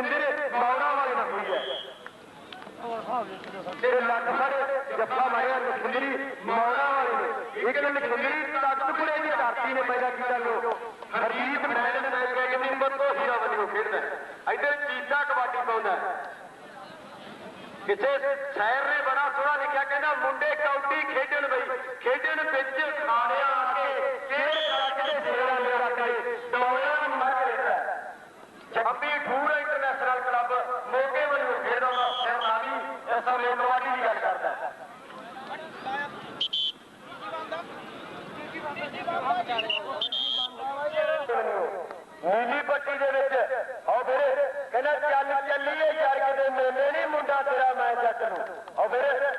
ਲਖਿੰਦਰ ਮੌੜਾ ਵਾਲੇ ਨਾਲ ਹੋਈ ਹੈ। ਤੇ ਲੱਖ ਫੜ ਜੱਫਾ ਮਾਰਿਆ ਲਖਿੰਦਰੀ ਮੌੜਾ ਵਾਲੇ ਨੇ। ਇੱਕ ਲਖਿੰਦਰੀ ਤਖਤਪੁਰੇ ਦੀ ਧਰਤੀ ਨੇ ਪੈਦਾ ਕੀਤਾ ਲੋਕ। ਹਰਜੀਤ ਮੈਡਨ ਨੇ ਇੱਕ ਨੰਬਰ ਤੋਂ ਵਜੋਂ ਖੇਡਦਾ ਇੱਧਰ ਚੀਚਾ ਕਬੱਡੀ ਪਾਉਂਦਾ ਹੈ। ਕਿਸੇ ਸ਼ਾਇਰ ਨੇ ਬੜਾ ਸੋਹਣਾ ਲਿਖਿਆ, ਕਹਿੰਦਾ ਮੁੰਡੇ ਕੌਡੀ ਖੇਡਣ ਬਈ, ਖੇਡਣ ਵਿੱਚ ਖਾਣਿਆ ਆ ਕੇ ਖੇਡ ਰੱਖਦੇ ਸੇਰਾ ਮੇਰਾ ਕਰੇ ਦੌੜਾਂ ਮੱਚ ਰਹਿੰਦਾ ਜੱਬੀ ਠੂਰ ਇੰਟਰਨੈਸ਼ਨਲ ਕਲੱਬ ਮੋਗੇ ਵੱਲੋਂ ਖੇਡਦਾ ਸਰਨਾਵੀ ਇਸ ਸਮੇਂ ਕਬੱਡੀ ਦੀ ਗੱਲ ਕਰਦਾ ਨੀਲੀ ਪੱਟੀ ਦੇ ਵਿੱਚ, ਆਓ ਵੀਰੇ, ਕਹਿੰਦਾ ਚੱਲ ਚੱਲੀਏ ਯਾਰ ਕਿਤੇ ਮੇਲੇ ਨਹੀਂ ਮੁੰਡਾ ਤੇਰਾ ਮੈਂ ਜੱਟ ਨੂੰ। ਆਓ ਵੀਰੇ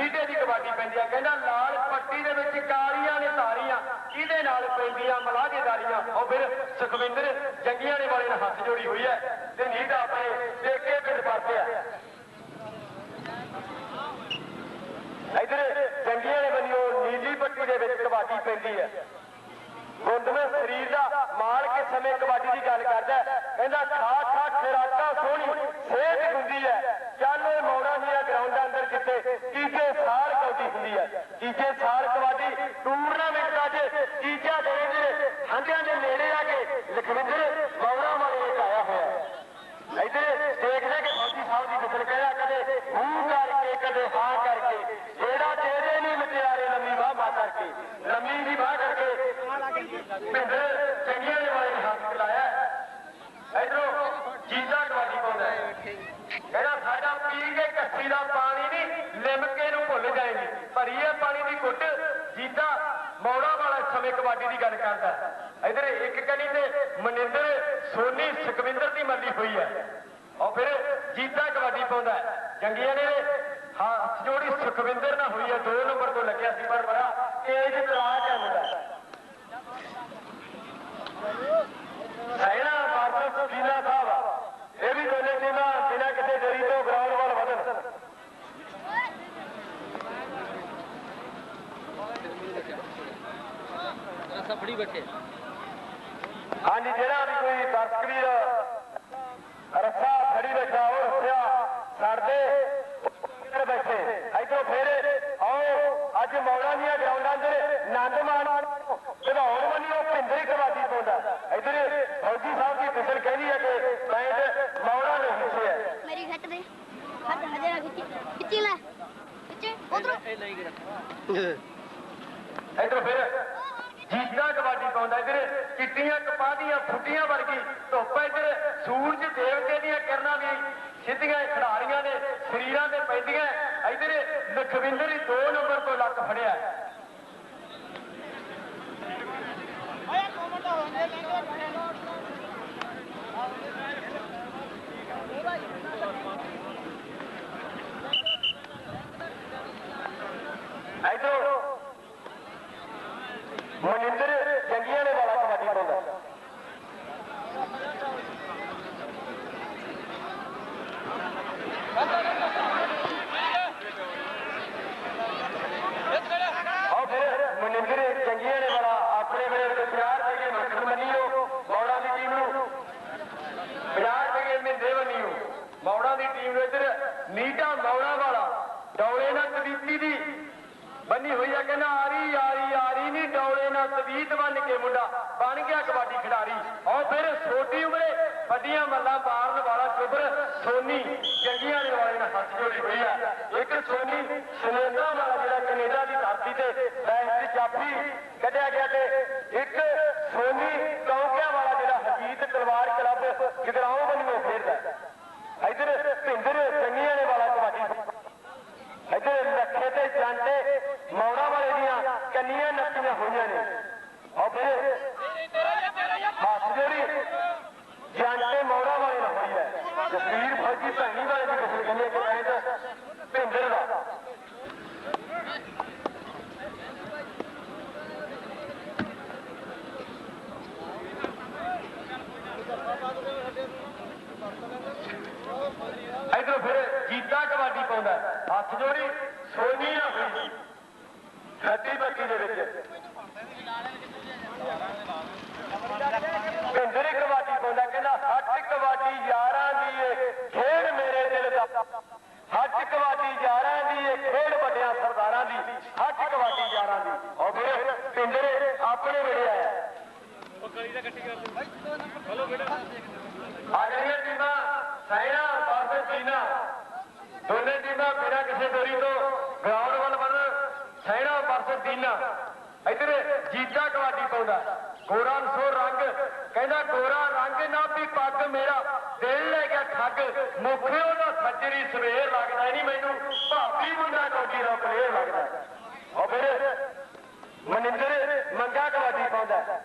ਵਿੱਚ ਦੀ ਕਬੱਡੀ ਪੈਂਦੀ ਆ। ਕਹਿੰਦਾ ਲਾਲ ਪੱਟੀ ਦੇ ਵਿੱਚ ਕਾਲੀਆਂ ਨੇ ਧਾਰੀਆਂ। ਕਿਹਦੇ ਨਾਲ ਪੈਂਦੀਆਂ? ਮਲਾਜੇਦਾਰੀਆਂ ਉਹ ਫਿਰ ਸੁਖਵਿੰਦਰ ਜੰਗੀਆਂ ਨੇ ਵਾਲੇ ਨਾਲ ਹੱਥ ਜੋੜੀ ਹੋਈ ਹੈ ਤੇ ਨੀਡਾ ਆਪਣੇ ਪੇਕੇ ਪਿੰਡ ਪਰਤੇ ਇਧਰ ਜੰਗੀਆਂ ਨੇ ਬੰਨਿਓ ਨੀਲੀ ਪੱਟੀ ਦੇ ਵਿੱਚ ਕਬੱਡੀ ਪੈਂਦੀ ਹੈ। ਗੁੰਦਵੇਂ ਸਰੀਰ ਦਾ ਮਾਰ ਕੇ ਸਮੇਂ ਕਬੱਡੀ ਦੀ ਗੱਲ ਕਰਦਾ ਕਹਿੰਦਾ ਖਾ ਖਾ ਖਰਾਕਾ ਸੋਹਣੀ, ਸਿਹਤ ਹੁੰਦੀ ਹੈ। ਹੈ ਤੀਜੇ ਸਾਲ ਕਬੱਡੀ ਟੂਰਨਾਮੈਂਟ ਅੱਜ ਤੀਜਾ ਦਿਨ ਜਿਹੜੇ ਦੇ ਨੇੜੇ ਆ ਕੇ ਲਖਵਿੰਦਰ ਮੌੜਾ ਵਾਲੇ ਵਿੱਚ ਆਇਆ ਹੋਇਆ ਹੈ। ਦੇਖਦੇ ਕਿ ਫੌਜੀ ਸਾਹਿਬ ਦੀ ਮਿਸਲ ਕਹਿਆ ਕਦੇ ਹੂੰ ਕਰਕੇ, ਕਦੇ ਹਾਂ ਕਰਕੇ। ਜਿਹੜਾ ਤੇਰੇ ਨਹੀਂ ਮਟਿਆਰੇ ਲੰਮੀ ਬਾਹ ਮਾ ਕਰਕੇ, ਲੰਮੀ ਦੀ ਬਾਹ ਕਰਕੇ ਪਿੰਡ ਚੰਗੀਆਂ ਦੇ ਵਾਲੇ ਨੇ ਹੱਥ ਲਾਇਆ ਇਧਰੋਂ ਜੀਤਾ ਕਬੱਡੀ ਪਾਉਂਦਾ ਕਹਿੰਦਾ, ਸਾਡਾ ਪੀ ਕੇ ਕੱਸੀ ਦਾ ਪਾਣੀ ਨਹੀਂ ਲਿਮਕੇ ਨੂੰ ਭੁੱਲ ਜਾਏਗੀ। ਭਰੀ ਹੈ ਪਾਣੀ ਮੌੜਾ ਕਬੱਡੀ ਦੀ ਗੱਲ ਕਰਦਾ। ਇਧਰ ਇੱਕ ਕਣੀ ਤੇ ਮਨਿੰਦਰ, ਸੋਨੀ, ਸੁਖਵਿੰਦਰ ਦੀ ਮੱਲੀ ਹੋਈ ਹੈ ਔਰ ਫਿਰ ਜੀਤਾ ਕਬੱਡੀ ਪਾਉਂਦਾ ਹੈ। ਜੰਗੀਆਂ ਨੇ ਹੱਥ ਜੋੜੀ ਸੁਖਵਿੰਦਰ ਨਾਲ ਹੋਈ ਹੈ 2 ਨੰਬਰ ਤੋਂ ਲੱਗਿਆ ਸੀ ਪਰ ਬੜਾ ਤੇਜ਼ ਤਰਾਜ ਹੈ ਮੁੰਡਾ ਸੈਨਾ ਬਾਦਲ ਸੀਨਾ ਸਾਹਿਬ ਇਹ ਵੀ ਦੋਨੇ ਟੀਮਾਂ ਬਿਨਾਂ ਕਿਸੇ ਦੇਰੀ ਤੋਂ ਗਰਾਊਂਡ ਵੱਲ ਵਧਣ ਰਸਾ ਫੜੀ ਬੈਠੇ। ਹਾਂਜੀ ਜਿਹੜਾ ਵੀ ਕੋਈ ਦਰਸ਼ਕ ਵੀਰ ਰੱਸਾ ਫੜੀ ਬੈਠਾ ਉਹ ਰੱਸਿਆ ਛੱਡਦੇ ਬੈਠੇ। ਇਧਰੋਂ ਫੇਰ ਆਓ ਅੱਜ ਮੌਲਾ ਦੀਆਂ ਗਰਾਊਂਡਾਂ ਦੇ ਆਨੰਦ ਮਾਣ ਵਧਾਉਣ ਵਾਲੀ ਉਹ ਭਿੰਦਰੀ ਕਬੱਡੀ ਪਾਉਂਦਾ ਇਧਰ ਫੌਜੀ ਸਾਹਿਬ ਦੀ ਫਿਸਲ ਕਹਿੰਦੀ ਹੈ ਕਿ ਪੈਂਟ ਮੌਲਾ ਨੇ ਹਿੱਸੇ ਹੈ। ਮੇਰੀ ਖੱਟ ਦੇ। ਖੱਟ ਹਜੇ ਨਾ ਖਿੱਚੀ। ਖਿੱਚੀ ਲੈ। ਖਿੱਚੇ। ਉਧਰੋਂ। ਇਹ ਲਈ ਗਿਆ ਇਧਰ ਫਿਰ ਜੀਤਾ ਕਬੱਡੀ ਪਾਉਂਦਾ ਇਧਰ, ਚਿੱਟੀਆਂ ਕਪਾਹ ਦੀਆਂ ਫੁੱਟੀਆਂ ਵਰਗੀ ਧੁੱਪ ਇਧਰ। ਸੂਰਜ ਦੇਵਤੇ ਦੀਆਂ ਕਿਰਨਾਂ ਵੀ ਸਿੱਧੀਆਂ ਖਿਡਾਰੀਆਂ ਦੇ ਸਰੀਰਾਂ ਤੇ ਪੈਂਦੀਆਂ। ਇਧਰ ਲਖਵਿੰਦਰ ਹੀ 2 ਨੰਬਰ ਤੋਂ ਲੱਕ ਫੜਿਆ ਇਧਰੋਂ ਮਨਿੰਦਰ ਜੰਗੀਆਂ ਨੇ ਵਾਲਾ ਕਬੱਡੀ ਪਾਉਂਦਾ ਆਓ ਫਿਰ ਮਨਿੰਦਰ ਜੰਗੀਆਂ ਨੇ ਵਾਲਾ ਆਪਣੇ ਵੇਲੇ ਤੇ ਪਿਆਰ ਦੇ ਕੇ ਮੱਖਣ ਮੰਨੀਓ ਮੌੜਾ ਦੀ ਟੀਮ ਨੂੰ ਪਿਆਰ ਦੇ ਕੇ ਮਿੰਦੇ ਬੰਨੀਓ ਮੌੜਾ ਦੀ ਟੀਮ ਨੂੰ ਇੱਧਰ ਨੀਟਾ ਮੌੜਾ ਵਾਲਾ, ਡੌਲੇ ਨਾਲ ਤਵੀਤੀ ਦੀ ਬੰਨੀ ਹੋਈ ਆ, ਕਹਿੰਦਾ ਆਰੀ ਆਰੀ ਆਰੀ ਨਹੀਂ, ਡੌਲੇ ਨਾਲ ਤਵੀਤ ਬੰਨ ਕੇ ਮੁੰਡਾ ਬਣ ਗਿਆ ਕਬੱਡੀ ਖਿਡਾਰੀ। ਔਰ ਫਿਰ ਛੋਟੀ ਉਮਰੇ ਵੱਡੀਆਂ ਮੱਲਾਂ ਮਾਰਨ ਵਾਲਾ ਚੁੱਬਰ ਸੋਨੀ ਜੰਗੀਆਂ ਦੇ ਵਾਲੇ ਨਾਲ ਹੱਥ ਜੋੜੀ ਹੋਈ ਆ। ਇੱਕ ਸੋਨੀ ਸਨੇਡਾ ਵਾਲਾ ਜਿਹੜਾ ਕੈਨੇਡਾ ਦੀ ਧਰਤੀ ਤੇ ਇਧਰ ਫਿਰ ਜੀਤਾ ਕਬੱਡੀ ਪਾਉਂਦਾ ਹੱਥ ਜੋੜੀ ਸੋਨੀ ਹੋਈ ਸਾਡੀ ਬੱਕੀ ਦੇ ਵਿੱਚ। ਪਿੰਦਰੀ ਕਬੱਡੀ ਪਾਉਂਦਾ ਕਹਿੰਦਾ ਹੱਟ ਕਬੱਡੀ ਯਾਰਾਂ ਦੀ ਏ ਖੇਡ ਮੇਰੇ ਦਿਲ ਦਾ। ਹੱਟ ਕਬੱਡੀ ਯਾਰਾਂ ਦੀ ਏ ਖੇਡ ਵੱਡਿਆਂ ਸਰਦਾਰਾਂ ਦੀ। ਹੱਥ ਕਬੱਡੀ ਯਾਰਾਂ ਦੀ। ਔਰ ਫਿਰ ਪਿੰਦਰੇ ਆਪਣੇ ਵੇਲੇ ਆਇਆ। ਉਹ ਦਾ ਇਕੱਠੀ ਕਰ ਦੇ ਹਲੋ ਬੇਟਾ ਆ ਜਿਹੜੀਆਂ ਟੀਮਾਂ ਸਾਇਰ ਵਰਸਸ ਦੋਨੇ ਟੀਮਾਂ ਬਿਨਾਂ ਕਿਸੇ ਦੂਰੀ ਤੋਂ ਗਰਾਊਂਡ ਵੱਲ ਵਧਣ ਸੈਨਾ ਵਰਸਸ ਚੀਨਾ ਇੱਧਰ ਜੀਤਾ ਕਬੱਡੀ ਪਾਉਂਦਾ। ਗੋਰਾ ਸੋ ਰੰਗ। ਕਹਿੰਦਾ ਗੋਰਾ ਰੰਗ ਨਾ ਵੀ ਪੱਗ ਮੇਰਾ। ਦਿਲ ਲੈ ਗਿਆ ਠੱਗ। ਮੁਖੇ ਉਹਦਾ ਸੱਜਰੀ ਸਵੇਰ ਲੱਗਦਾ। ਨਹੀਂ ਮੈਨੂੰ ਭਾਪੀ ਮੁੰਡਾ ਕੋਟੀ ਦਾ ਪਲੇਅਰ ਲੱਗਦਾ। ਉਹ ਫਿਰ ਮਨਿੰਦਰ ਮੰਗਾ ਕਬੱਡੀ ਪਾਉਂਦਾ।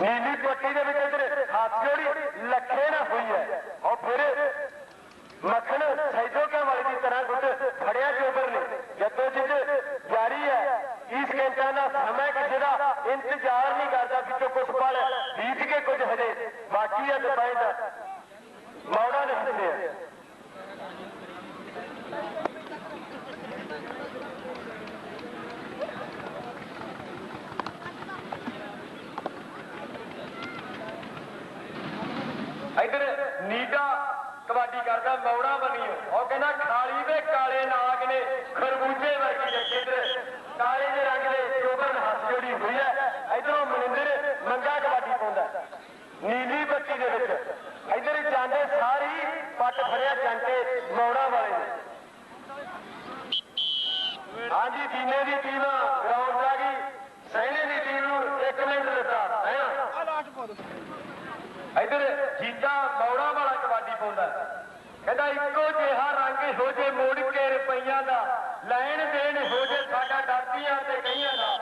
ਨੀਲੀ ਪੱਟੀ ਦੇ ਵਿੱਚ ਇਧਰ ਹੱਥ ਜੋੜੀ ਲੱਖੇ ਨਾ ਹੋਈ ਹੈ ਔਰ ਫਿਰ ਮੱਖਣ ਸੈਜੋਕਾ ਵਾਲੀ ਦੀ ਤਰ੍ਹਾਂ ਗੁੱਟ ਫੜਿਆ ਜੋਬਰ ਨੇ ਜਦੋਂ ਜਿੱਦ ਜਾਰੀ ਹੈ ਇਸ ਘੰਟਾ ਦਾ ਸਮਾਂ ਕਿਸੇ ਦਾ ਇੰਤਜ਼ਾਰ ਨਹੀਂ ਕਰਦਾ ਵਿੱਚੋਂ ਕੁਝ ਪਲ ਬੀਤ ਕੇ ਕੁਝ ਹਜੇ ਬਾਕੀ ਹੈ ਦੁਪਹਿਰ ਦਾ। ਮੌੜਾ ਨਹੀਂ ਹੁੰਦੇ ਇਧਰ ਨੀਡਾ ਕਬੱਡੀ ਕਰਦਾ, ਮੌੜਾ ਬਣੀ ਉਹ ਕਹਿੰਦਾ, ਖਾਲੀ ਦੇ ਕਾਲੇ ਨਾਗ ਨੇ ਖਰਬੂਜੇ ਵਰਗੀ ਰੱਖੀ ਕਾਲੇ ਦੇ ਰੰਗ ਦੇ ਚੋਬਨ ਹੱਥ ਜੋੜੀ ਹੋਈ ਹੈ ਇਧਰੋਂ ਮਨਿੰਦਰ ਮੰਗਾ ਕਬੱਡੀ ਪਾਉਂਦਾ ਨੀਲੀ ਬੱਤੀ ਦੇ ਵਿੱਚ ਇਧਰ ਜਾਂਦੇ ਸਾਰੀ ਪੱਟ ਫੜਿਆ ਜਾਂਟੇ ਮੌੜਾ ਵਾਲੇ ਨੇ ਹਾਂਜੀ ਦੀਨੇ ਦੀ ਟੀਮ ਗਰਾਊਂਡ ਆ ਗਈ ਸੈਨੇ ਦੀ ਟੀਮ ਨੂੰ 1 ਮਿੰਟ ਦਿੱਤਾ ਹੈ ਇਧਰ ਜੀਤਾ ਮੌੜਾ ਵਾਲਾ ਕਬੱਡੀ ਪਾਉਂਦਾ। ਕਹਿੰਦਾ ਇੱਕੋ ਜਿਹਾ ਰੰਗ ਹੋ ਜੇ ਮੋੜ ਕੇ ਰੁਪਈਆਂ ਦਾ। ਲੈਣ ਦੇਣ ਹੋ ਜੇ ਸਾਡਾ ਡਰਦੀਆਂ ਤੇ ਕਈਆਂ ਦਾ।